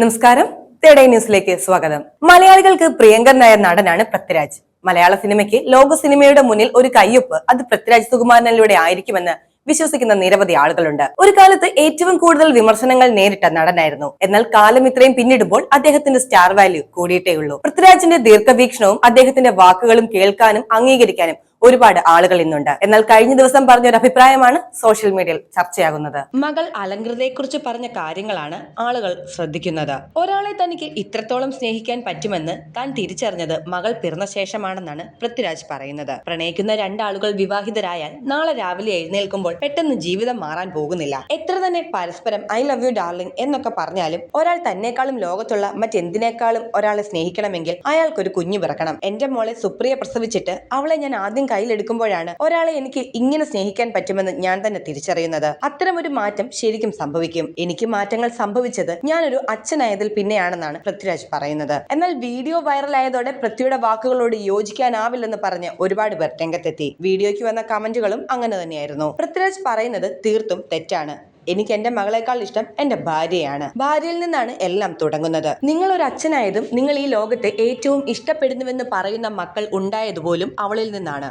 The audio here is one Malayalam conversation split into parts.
നമസ്കാരം. തേടൈ ന്യൂസിലേക്ക് സ്വാഗതം. മലയാളികൾക്ക് പ്രിയങ്കരനായ നടനാണ് പൃഥ്വിരാജ്. മലയാള സിനിമയ്ക്ക് ലോക സിനിമയുടെ മുന്നിൽ ഒരു കയ്യൊപ്പ് അത് പൃഥ്വിരാജ് സുകുമാരനിലൂടെ ആയിരിക്കുമെന്ന് വിശ്വസിക്കുന്ന നിരവധി ആളുകളുണ്ട്. ഒരു കാലത്ത് ഏറ്റവും കൂടുതൽ വിമർശനങ്ങൾ നേരിട്ട നടനായിരുന്നു. എന്നാൽ കാലം ഇത്രയും പിന്നിടുമ്പോൾ അദ്ദേഹത്തിന്റെ സ്റ്റാർ വാല്യൂ കൂടിയിട്ടേ ഉള്ളൂ പൃഥ്വിരാജിന്റെ ദീർഘവീക്ഷണവും അദ്ദേഹത്തിന്റെ വാക്കുകളും കേൾക്കാനും അംഗീകരിക്കാനും ഒരുപാട് ആളുകൾ ഇന്നുണ്ട്. എന്നാൽ കഴിഞ്ഞ ദിവസം പറഞ്ഞ ഒരു അഭിപ്രായമാണ് സോഷ്യൽ മീഡിയയിൽ ചർച്ചയാകുന്നത്. മകൾ അലങ്കൃതയെക്കുറിച്ച് പറഞ്ഞ കാര്യങ്ങളാണ് ആളുകൾ ശ്രദ്ധിക്കുന്നത്. ഒരാളെ തനിക്ക് ഇത്രത്തോളം സ്നേഹിക്കാൻ പറ്റുമെന്ന് താൻ തിരിച്ചറിഞ്ഞത് മകൾ പിറന്ന ശേഷമാണെന്നാണ് പൃഥ്വിരാജ് പറയുന്നത്. പ്രണയിക്കുന്ന രണ്ടാളുകൾ വിവാഹിതരായാൽ നാളെ രാവിലെ എഴുന്നേൽക്കുമ്പോൾ പെട്ടെന്ന് ജീവിതം മാറാൻ പോകുന്നില്ല. എത്ര തന്നെ പരസ്പരം ഐ ലവ് യു ഡാർലിംഗ് എന്നൊക്കെ പറഞ്ഞാലും ഒരാൾ തന്നെക്കാളും ലോകത്തുള്ള മറ്റെന്തിനേക്കാളും ഒരാളെ സ്നേഹിക്കണമെങ്കിൽ അയാൾക്കൊരു കുഞ്ഞു പിറക്കണം. എന്റെ മോളെ സുപ്രിയ പ്രസവിച്ചിട്ട് അവളെ ഞാൻ ആദ്യം കയ്യിലെടുക്കുമ്പോഴാണ് ഒരാളെ എനിക്ക് ഇങ്ങനെ സ്നേഹിക്കാൻ പറ്റുമെന്ന് ഞാൻ തന്നെ തിരിച്ചറിയുന്നത്. അത്തരം ഒരു മാറ്റം ശരിക്കും സംഭവിക്കും. എനിക്ക് മാറ്റങ്ങൾ സംഭവിച്ചത് ഞാനൊരു അച്ഛനായതിൽ പിന്നെയാണെന്നാണ് പൃഥ്വിരാജ് പറയുന്നത്. എന്നാൽ വീഡിയോ വൈറലായതോടെ പൃഥ്വിയുടെ വാക്കുകളോട് യോജിക്കാനാവില്ലെന്ന് പറഞ്ഞ് ഒരുപാട് പേർ രംഗത്തെത്തി. വീഡിയോയ്ക്ക് വന്ന കമന്റുകളും അങ്ങനെ തന്നെയായിരുന്നു. പൃഥ്വിരാജ് പറയുന്നത് തീർത്തും തെറ്റാണ്. എനിക്ക് എന്റെ മകളെക്കാൾ ഇഷ്ടം എന്റെ ഭാര്യയാണ്. ഭാര്യയിൽ നിന്നാണ് എല്ലാം തുടങ്ങുന്നത്. നിങ്ങൾ ഒരു അച്ഛനായതും നിങ്ങൾ ഈ ലോകത്തെ ഏറ്റവും ഇഷ്ടപ്പെടുന്നുവെന്ന് പറയുന്ന മക്കൾ ഉണ്ടായതുപോലും അവളിൽ നിന്നാണ്.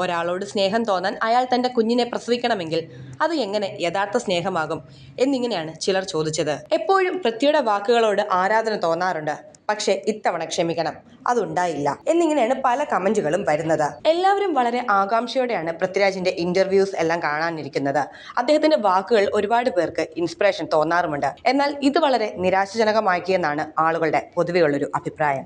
ഒരാളോട് സ്നേഹം തോന്നാൻ അയാൾ തന്റെ കുഞ്ഞിനെ പ്രസവിക്കണമെങ്കിൽ അത് എങ്ങനെ യഥാർത്ഥ സ്നേഹമാകും എന്നിങ്ങനെയാണ് ചിലർ ചോദിച്ചത്. എപ്പോഴും പൃഥ്വിയുടെ വാക്കുകളോട് ആരാധന തോന്നാറുണ്ട്. പക്ഷേ ഇത്തവണ ക്ഷമിക്കണം. അതുണ്ടായില്ല. എന്നിങ്ങനെയാണ് പല കമന്റുകളും വരുന്നത്. എല്ലാവരും വളരെ ആകാംക്ഷയോടെയാണ് പൃഥ്വിരാജിന്റെ ഇന്റർവ്യൂസ് എല്ലാം കാണാനിരിക്കുന്നത്. അദ്ദേഹത്തിന്റെ വാക്കുകൾ ഒരുപാട് പേർക്ക് ഇൻസ്പിറേഷൻ തോന്നാറുമുണ്ട്. എന്നാൽ ഇത് വളരെ നിരാശജനകമാക്കിയെന്നാണ് ആളുകളുടെ പൊതുവെയുള്ളൊരു അഭിപ്രായം.